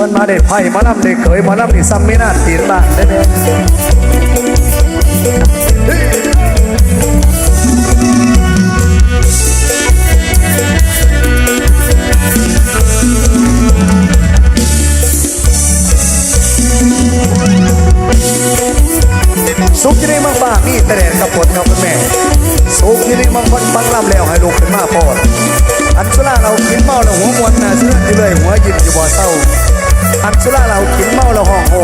พิ่นมาได้ไพ่มาลำได้เขยมาลำนี่ซ้ำไม่น่าตีนบ้านได้เด้สุขที่ได้มังบ้ามีแต่แดดกับฝนครับคุณแม่สุขที่ได้มังคนบังลำแล้วให้ลูกขึ้นมาปอดอันสุราเรากินเมาแล้วหัวมวนน้าเสื่อที่เลยหัวยิ้มอยู่บ่อเศร้า อันสุราเรากินเมาแล้วห้องโฮ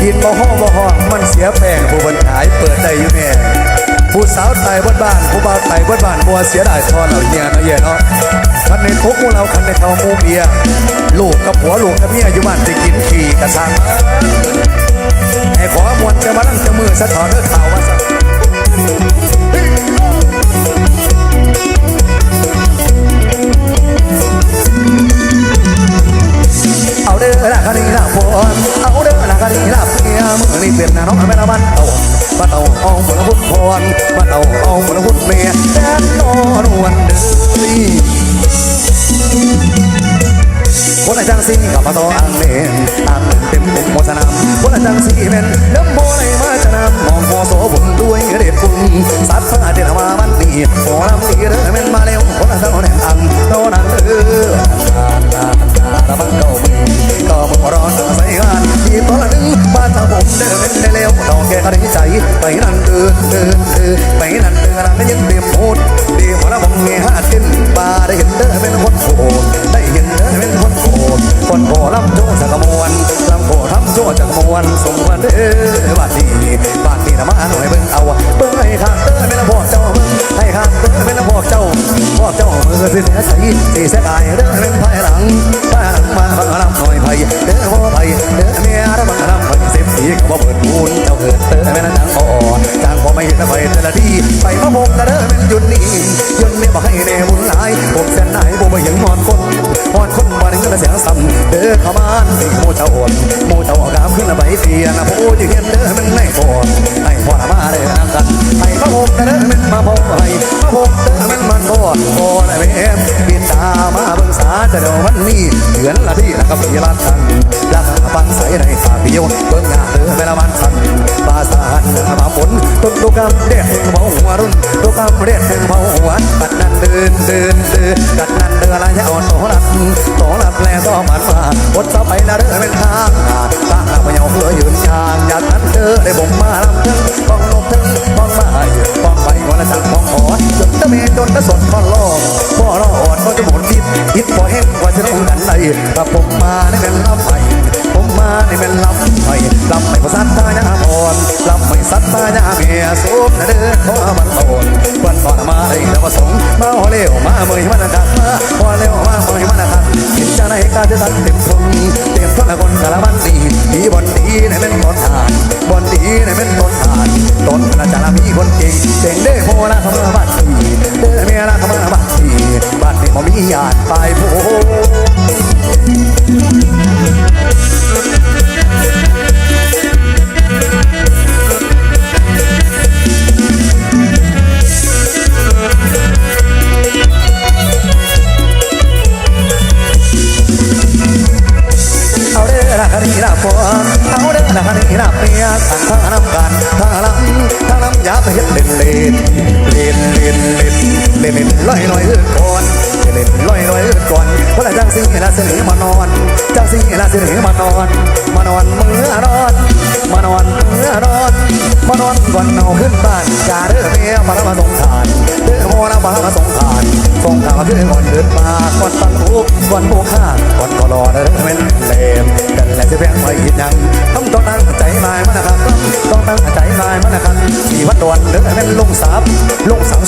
กินบ่ห้องบ่ห้องมันเสียแพงผู้บรรขายเปิดได้อยู่แม่ผู้สาวไต่บนบ้านผู้บ่าวไต่บนบ้านบัวเสียดายทอนเราเนี่ยเนาะเย่เนาะคันในทุกมูเราคันในเขามูเบียลูกกับผัวลูกกับเมียอยู่บ้านจะกินขี่กระสังให้ขอมวนจะมาลังจะมือสะท้อนเด้อข่าวว่าซะ นคนได้เห็นเนื้อเป็นคนโหดคนโหลำโจสักมวลลำโหทำโจจักมวลสมวันเด้อบาดนี้บาดนี้นะมาหน่อยเบิ่งเอาเบิ่งให้ข้างเตอร์เป็นพวก กเจ้าพวกเจ้ามือสิเสียใสสิเสียดายเด้อเป็นภายหลังภายหลังมาบังลำหน่อยไผเด้อพ่อไผเด้อเมียเด้อบังลำไผสิบสีก็บ่เปิดปูนเจ้าเกิดเด้อแม่นจังอ่อนจางพอไม่เห็นไปแต่ละทีไปมาพบกันเด้อเป็นยุนนี่ยุนนี่บ่ให้แน่บุญหลายผมเส้นไหนบ่มายังมอนคนมอนคนบ่ได้เงินเสียงซ้ำเด้อเข้ามาสิโมเจ้าอ่อนโมเจ้าอ่อนกามขึ้นใบเทียนะผู้ที่เห็นเด้อมันไม่พอให้พ่อมาเด้อนักันให้มาพบกันเด้อมันมาพบให้มาพบเด้อมันมันพอพอได้แม่บินตามาเบิ่งสาจะเดี๋ยววันนี้เดือนละที่แล้วก็ปีละครั้งลักฟังใสในตาเดียวเบิ่งหน้าเด้อแม่ละมันสั่นปาสานมาฝนต้นตุกกำเด็ดเมาหัวรุ่นตุกกำเด็ดเมาหัวกัดนั่นเดินเดินเดินกัดนั่นเดินละยาวโตลัดโตลัดแลต่อมันมาบดสบไปนะเด้อเป็นทางตาหน้าพยาเพื่อยืนยางอยากนั้นเด้อได้บ่มาลำถึงบ้องลมถึงบ้องมาอยู่บ้อง ไปวันละจังบ้องขอจนตะเมจนตะสดพอลอพ่อรอดก็จะหมุนทิศอิดพอแห้งว่าจะต้องกันได้ถ้าผมมาในเป็นลำไปผมมาในเป็นลำไปลำไม่พอสัตตายาอ่อนลำไม่สัตตายาเมียสูบนะเด้อขอบันโอนวันก่อนมาได้แล้วมาส่งมาหัวเลี้ยวมาเมื่อยมันกันมาหัวเลี้ยวมาเมื่อยมันกันกินจะไหนก็จะตัดเต็มทงเต็มทุนะคนกะละมันดีดีบอนดีในเป็นบนทานบอนดีในเป็นบนทานต้นนะจะมีคนเก่งเก่งเด้อโมละทำมาบัด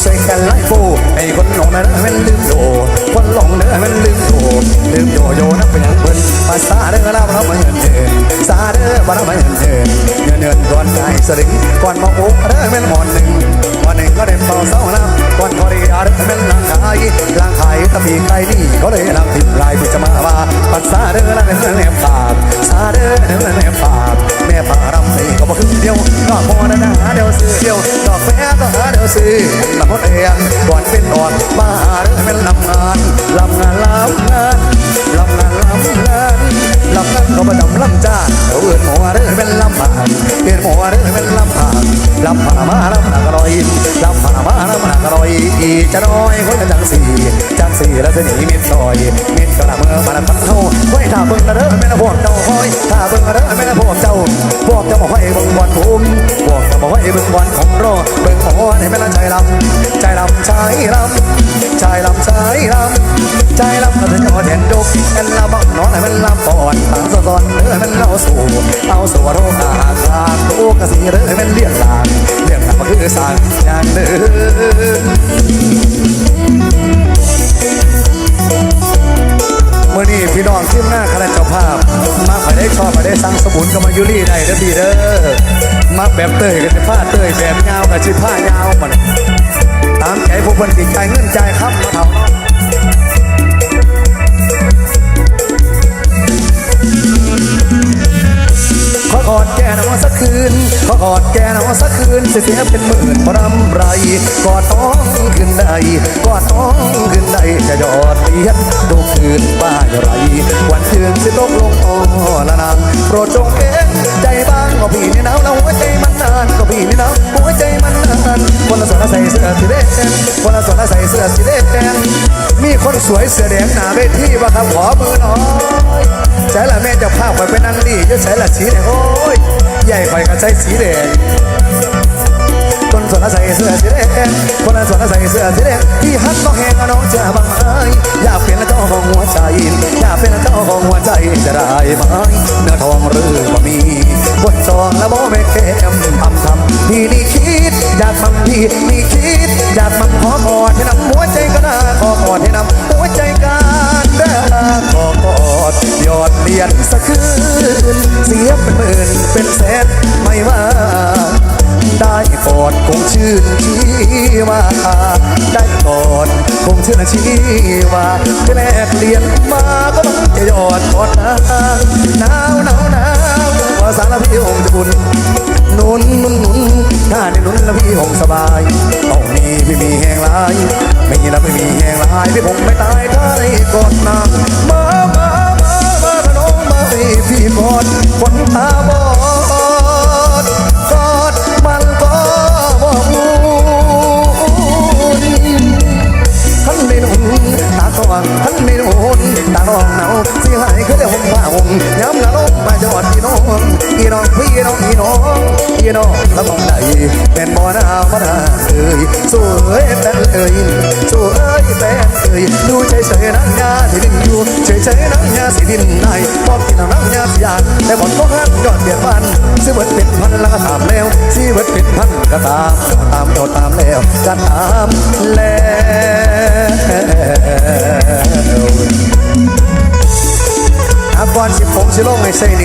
ใสกันไล่ฟูไอ้คนหลงนะเด้อเป็นลืมโยคนหลงเด้อมันลืมโยลืมโยโยนักเป็นยังเพิ่นภาษาเด้อเราเราไม่เห็นเดินสาเด้อบ่เราไม่เห็นเดินเงินเงินก่อนไก่สลิงก่อน หนักรอยลำผ่ามาน้ำหนักร่อยอีจะน้อยคนจังสี่จังสี่แล้วจะหนีมิดซอยมิดกระเมื่อมาแล้วตั้งเท่าไว้ถ้าเบิ่งกระเด้อแม่นะพวกเจ้าห้อยถ้าเบิ่งกระเด้อแม่นะพวกเจ้าพวกเจ้าบอกให้เบิ่งบอลผมพวกเจ้าบอกให้เบิ่งบอลของรอเบิ่งหอให้แม่ละใจลำใจลำใจลำใจลำใจลำใจลำมันจะยอดเห็นดุกแอนลำบังนอนให้มันลำปอนต่างซ้อนเนื้อมันเล่าสู่เอาสู่โรคอาหารลูกกระสีเรือให้มันเลี้ยงหลานเลี้ยงหลาน ก็คือสั่งอย่างเดิมมื่อนี้พี่น้องทีมงานคณะเจ้าภาพ มาไปได้ชอบมาได้สั่งสมุนกับมายุรีได้เด้อพี่เด้อมาแบบเตยกับจะผ้าเตยแบบยาวกับชิผ้ายาวมันตามใจพวกคนติดใจายเงินใจครับมาท่าเนาะขอกอดแกนเอาสักคืน ขอกอดแกนเอสักคืนเสียเสียเป็นหมื่นรำไรกอดต้องขึ้นได้กอดต้องขึ้นได้จะยอดเลียนดูคืนป้าอย่าไร วันคืนสิตกลงอ่อละนางโปรดจงเอ็นใจบ้างก็พี่นี่หนาวแล้วหัวใจมันนานก็พี่นี่หนาวหัวใจมันนานคนละสวนใส่เสื้อสีแดงคนละสวนใส่เสื้อสีแดงมีคนสวยเสื้อแดงหน้าเวทีว่าครับขอมือหน่อยใช่ละแม่จะภาพไปไปนั่งนี่จะใช่ละสีแดงโอ้ย ใหญ่ไปก็ใช้สีแดงคนสวนใส่เสื้อสีแดงคนสวนใส่เสื้อสีแดงที่ฮักน้องแหงน้องจะบังไม้อยากเป็นเจ้าของหัวใจอยากเป็นเจ้าของหัวใจจะได้ไหมเนื้อทองหรือว่ามีบนจองและโมไม่เค็มทำทำพี่นี่คิด อยากทำพี่นี่คิด อยากมันขอกอดให้นำหัวใจก็น่าขอกอดให้นำ อกอดยอดเรียญสักคืนเสียเป็นหมื่นเป็นแสนไม่ว่า ได้กอดคงชื่นชีวาได้กอดคงชื่นชีวาแลกเลียนมาก็ต้องจะยอดกอดนางหนาวหนาวหนาวว่าสารพี่องค์จะบุญนุนนุนนุนถ้าได้นุนแล้วพี่คงสบายต้องมีพี่มีแหงลายไม่มีแล้วไม่มีแหงลายพี่คงไม่ตายถ้าได้กอดนางมา พี่หมดคนตาบอด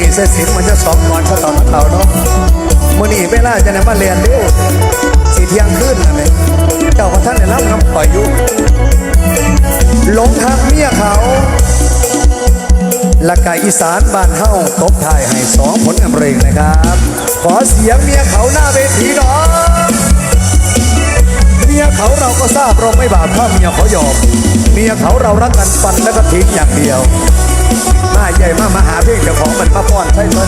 งไม่ใช่นี่ใส่สินมันจะสองก่อนถ้าตอนเราเนาะมื่อนี้เวลาจะนำมาเรียนเร็วสิเที่ยงคืนนั่นเองเจ้าพระท่านได้รับน้ำปล่อยอยู่หลงทางเมียเขาละกาอีสานบ้านเฮาตบท้ายให้สองผลงานเพลงนะครับ ขอเสียงเมียเขาหน้าเวทีหน่อยเมียเขาเราก็ทราบเราไม่บาปถ้าเมียเขายอมเมียเขาเรารักกันฟันแล้วก็ทิ้งอย่างเดียว หน้าใหญ่มากมาหาเพลงเจ้าของมันมาป้อนใช่ไหม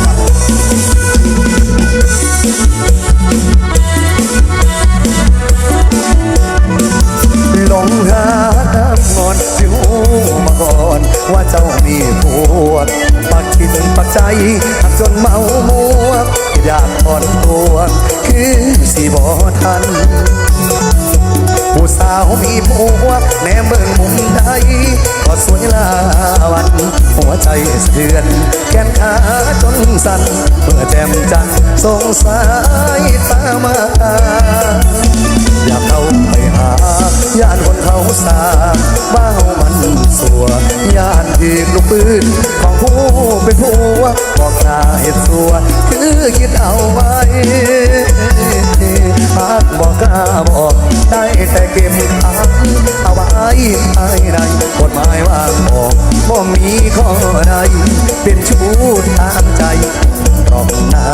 หลงหาน้ำงอนสิวมาก่อนว่าเจ้ามีผัวปักคิดปักใจหักจนเมามัวอยากอ่อนตัวคือสีบ่ทัน ผู้สาวมีผัวแนมเบิ่งมุมใดก็สวยลาวัน หัวใจสะเทือนแขนขาจนสั่นเมื่อแจ่มจันสงสายตามา อยากเข้าไปหาย่านคนเขาสาบ้าวมันสัวย่านทีลูกปืนของผู้เป็นผัวบอกหน้าเหตุสัว คือคิดเอาไว้หากบอกกล้าบอก ได้แต่เก็บอักเอาไว้ ภายในกฎหมายว่างบอกบ่มีข้อใดเป็นชู้ทางใจรองน้า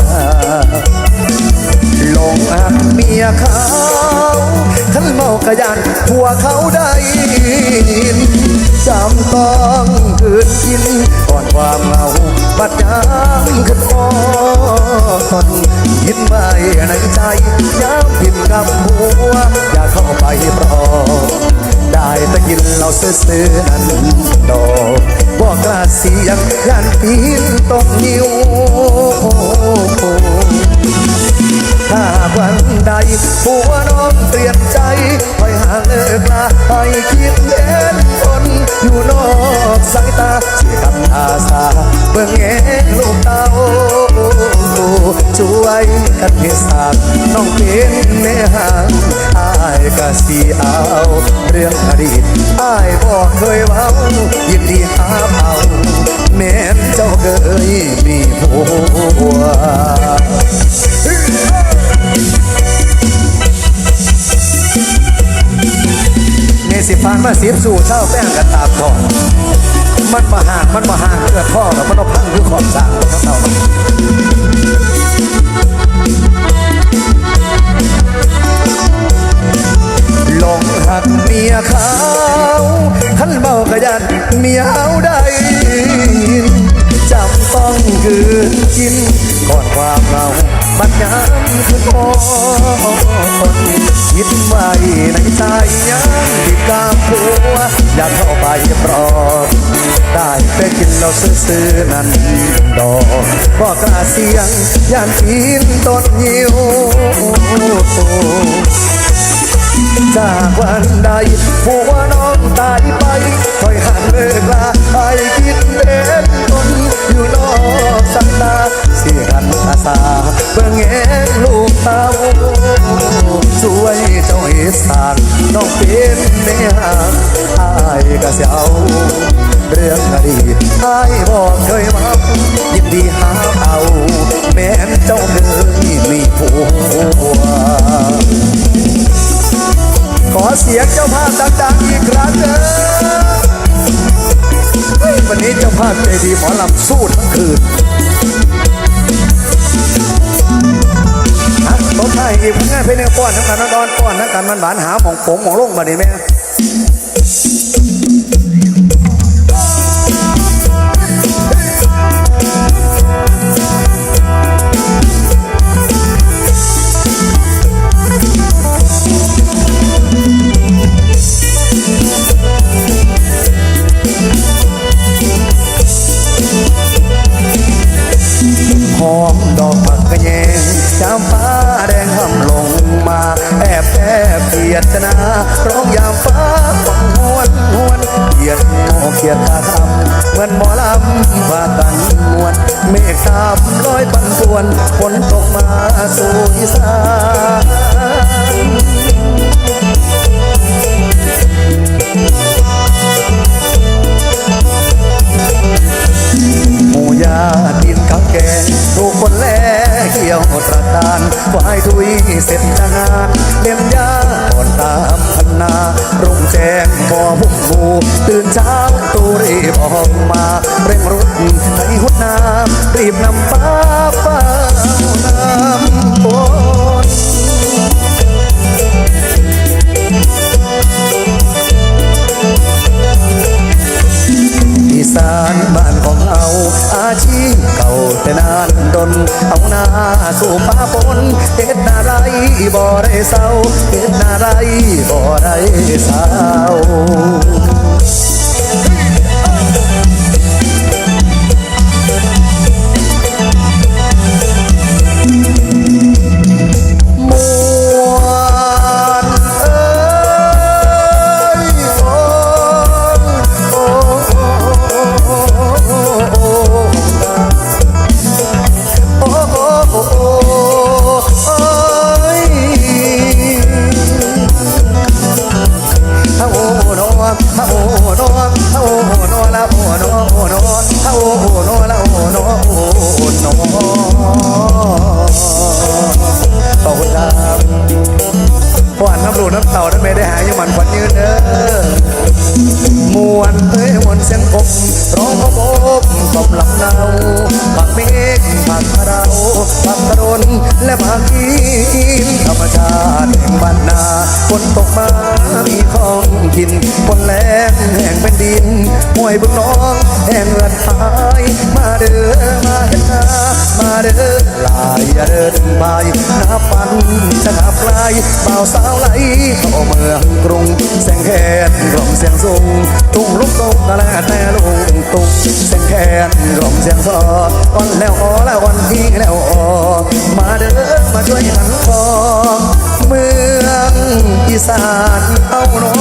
ลงอักเมียเขาขันเมากระยานผัวเขาได้ยินจำต้องคืนกินก่อนความเหงาบัดยามขึ้นอ่อนยินไว้ในใจย้ำผิดกับหัว อยากเข้าไปปลอบ ได้แต่กินเหล้าซื่อๆนั้นดอกบอกกล้าเสียงย่านปีนตกนิ้วถ้าวันใดผัวน้องเปลี่ยนใจคอยหาเลิกลาไปคิดเล่นคนอยู่นอกสายตาช่วยกันอาสาเบิ่งแงลูกเต้าช่วยกันให้สากน้องเป็นแม่ห่าง ก็สีเอาเรื่องอดีตอายบอกเคยเว้ายินดีหาเอาแม้นเจ้าเคยมีผัวเนสิฟานมาสีบสู่เช้าแป้งกันตาทองมันมาห่างมันมาห่างเลือดพ่อแล้วมันเอาพังคือขอบสางของเรา บอกกล้าเสียงย่านปีนต้นยิวจากวันใดผัวน้องตายไปคอยหันเลิกลาไปคิดเล่นตนอยู่นอกสายตาเสียกันอาสาเบิ่งแงลูกเตาช่วยเจ้าเอสานน้องเป็นแม่ห่างอายก็เสียว เรื่องอดีตอายบอกเคยมายินดีหาเอา แม้นเจ้าเคยมีผัวขอเสียงเจ้าภาพดังๆอีกครั้งเด้อเฮ้ยวันนี้เจ้าภาพใจดีหมอลำสู้ทั้งคืนฮะรถไทยอีกง่ายเพลงป้อนน้ำกันนอนป้อนน้ำกันมันหวานหาหมองผงหมองลงมาดิแม่ียดนะร้องยามฟ้าฟังหวนหวนเกียดโมเกียดตาคำเหมือนหมอลำว่ากันมวนเมฆตามลอยปันส่วนฝนตกมาสู่อีสานหมูยาดินข้าวแกงถูกคนแลเกี่ยวตระการควายทุยเสร็จจากงานเล่มยา อนตามพันนารุ่งแจ้งบ่อบุกบูตื่นเช้าตูรีบออกมา เร่งรุดในหุดน้ำรีบนำฟ้าฟ้าน้ำฝนอีสานบ้านของเราอาชีพเก่าแต่นาน เอาหน้าสู่ฟ้าปนเฮ็ดอะไรบ่ได้เศร้าเฮ็ดอะไรบ่ได้เศร้า เดินมาช่วยหันฟองเมืองอีสานเอาน้อ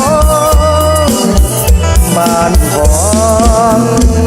งบ้านของ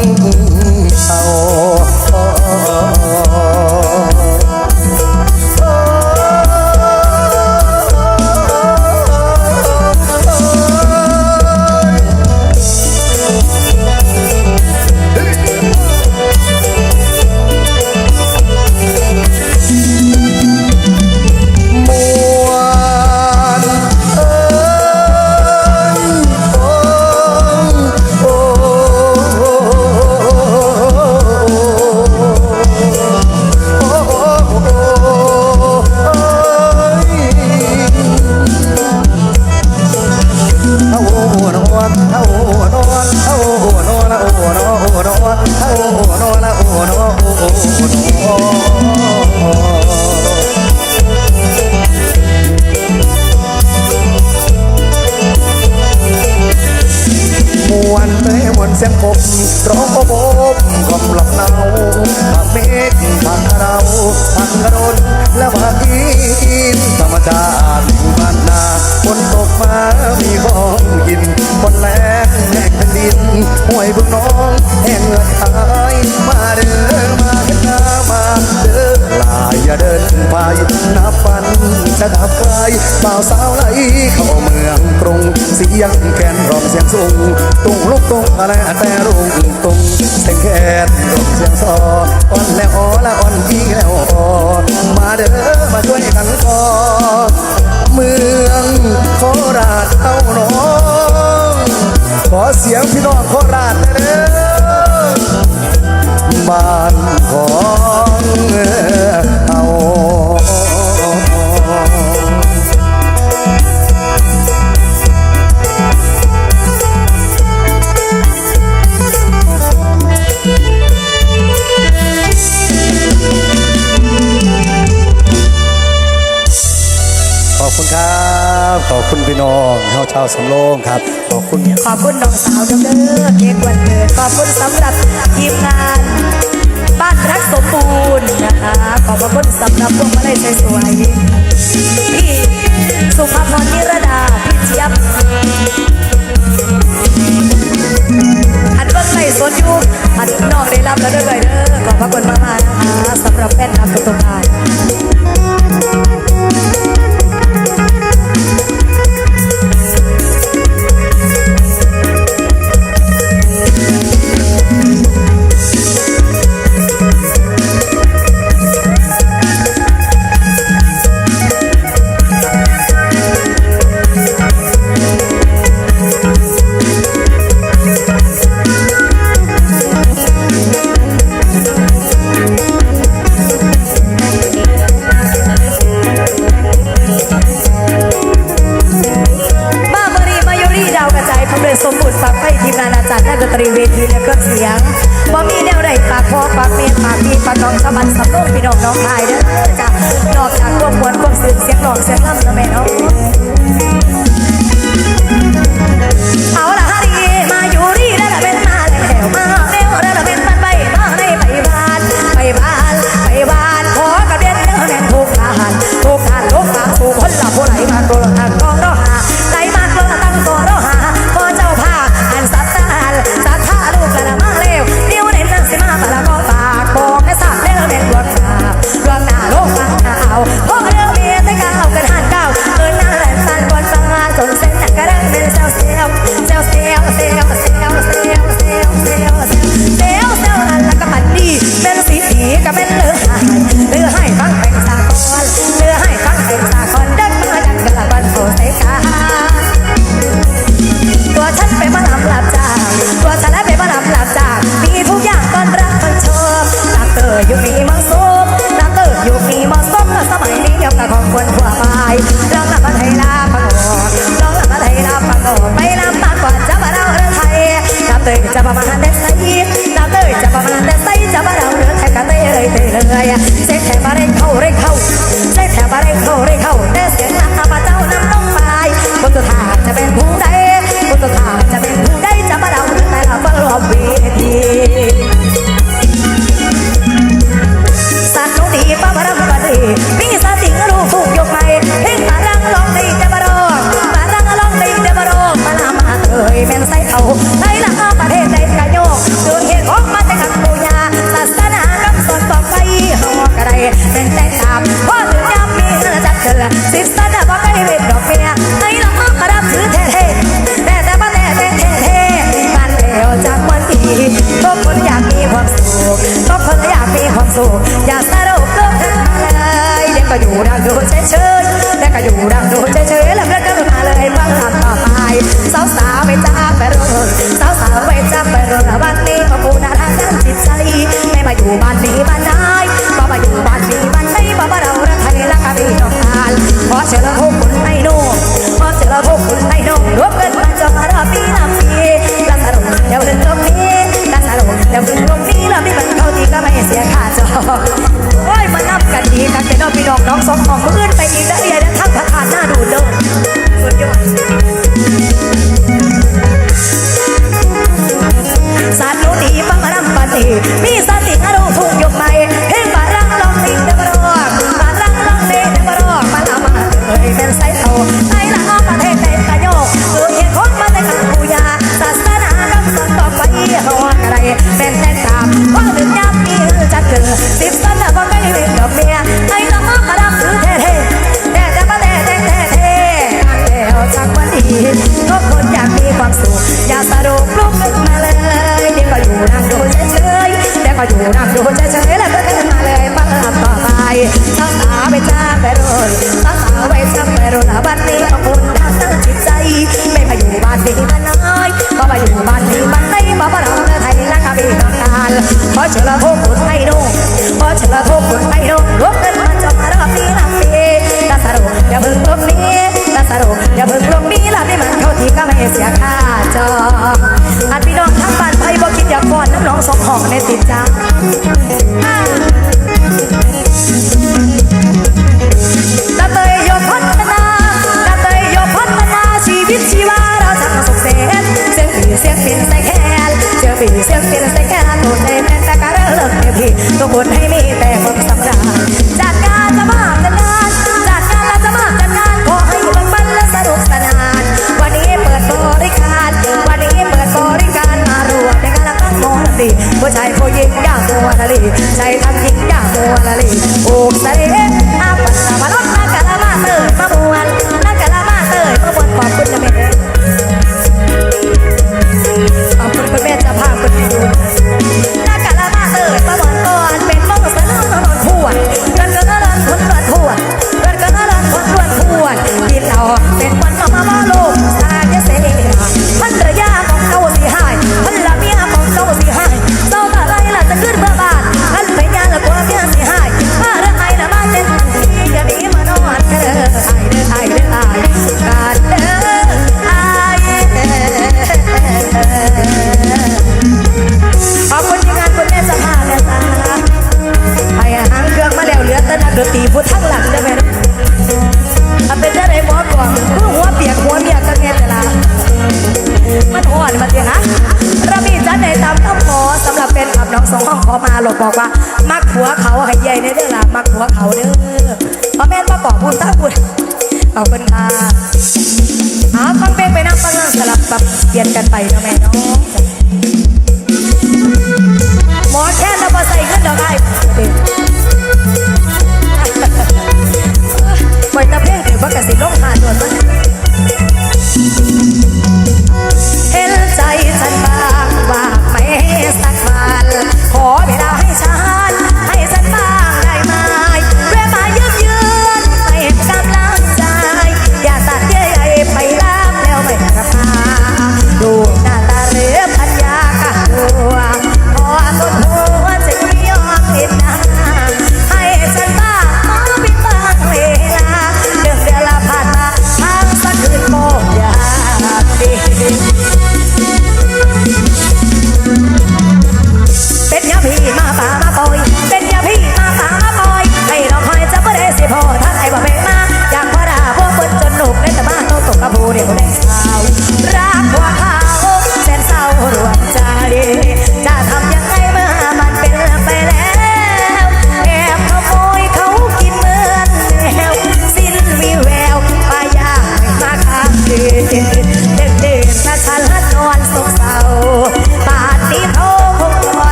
Long. God. อน้องสะบันสับโลกพี่น้องน้องชายเด้อจ้ะนอกจากควบควรควบสืบเสียงหลอกเสียงล่ำแล้วแม่เนาะ Oh. ไม่เสียค่าจอโอ้ยมานับกันดีกันเป็นน้องพี่น้องน้องสองของ ชิญทุกคนให้นุ่งขอชิญทุกคนให้นุ่งรวมกันมาจบมารอบนี้ลำปีกสรุปอย่าเพิ่งลงนี้กสรุปอย่าเพิ่งลงนี้ละไม่มันเข้าทีก็ไม่เสียค่าจออันพี่น้องทั้งบ้านไทยบ่คิดอยากกอนน้ำหนองสองห้องในติดจ้ากระเตยโยพัฒนากระเตยโยพัฒนาชีวิตชีวาเราทำสุขเสนเสียงปีเสียงปินใส่แขนเสียงปีเสียงปินใส่แขนตัวใจแม่นแต่การเลิกเดียว พี่ทุกคนให้มีแต่ความสำราญจากการจะมากจัดงานจากการละจะมากจัดงานขอให้มันมันและสนุกสนาน วันนี้เปิดบริการ วันนี้เปิดบริการมารวมในการตั้งโมลดีผู้ชายผู้หญิงอยากตัวละลีชายทั้งหญิงอยากตัวละลี งหลังได้ไหมนถ้าเป็นได้ไรหมอก่อนผู้หัวเปียกหัวเมียก็เงี้ยแต่ละมันอ่อนมาเถอะฮะระบีจันในตามต้องขอสำหรับเป็นขับน้องสองห้องขอมาหลบบอกว่า มักหัวเขาให้ใหญ่ในเด้อล่ะมักหัวเขาเด้อเพราะแม่นมาบอกบุญตั้งบุญขอบคุณค่ะเอาฟังเพลงไปนั่งฟังเรื่งสลับปรับเปลี่ยนกันไปเนาะแม่เนาะหมอแค่เรามาใส่ขึ้นดอกไอ้ วยตะเพลงถือว่ากสิลงหาด่วนมัน